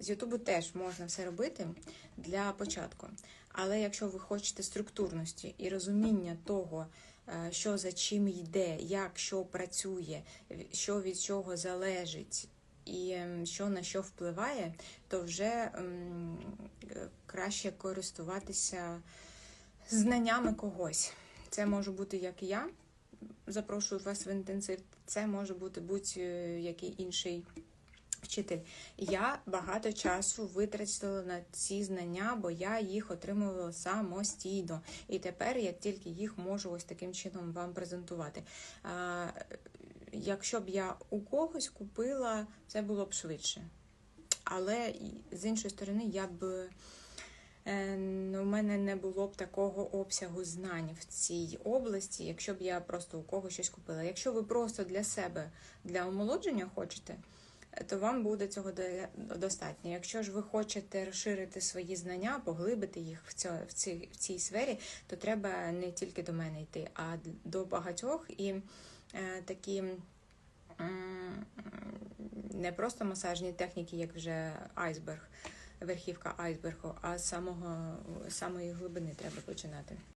З Ютубу теж можна все робити для початку. Але якщо ви хочете структурності і розуміння того, е, що за чим йде, як що працює, що від чого залежить, і ем, що на що впливає, то вже ем, е, краще користуватися знаннями когось. Це може бути як я запрошую вас в інтенсив, це може бути будь-який інший вчитель. Я багато часу витратила на ці знання, бо я їх отримувала самостійно. І тепер я тільки їх можу ось таким чином вам презентувати. Якщо б я у когось купила, це було б швидше. Але з іншої сторони, я б е, ну, у мене не було б такого обсягу знань в цій області, якщо б я просто у когось щось купила. Якщо ви просто для себе для омолодження хочете, то вам буде цього до- достатньо. Якщо ж ви хочете розширити свої знання, поглибити їх в, цьо, в, цій, в цій сфері, то треба не тільки до мене йти, а до багатьох і е, такі. Не просто масажні техніки, як вже айсберг, верхівка айсбергу, а самого самої глибини треба починати.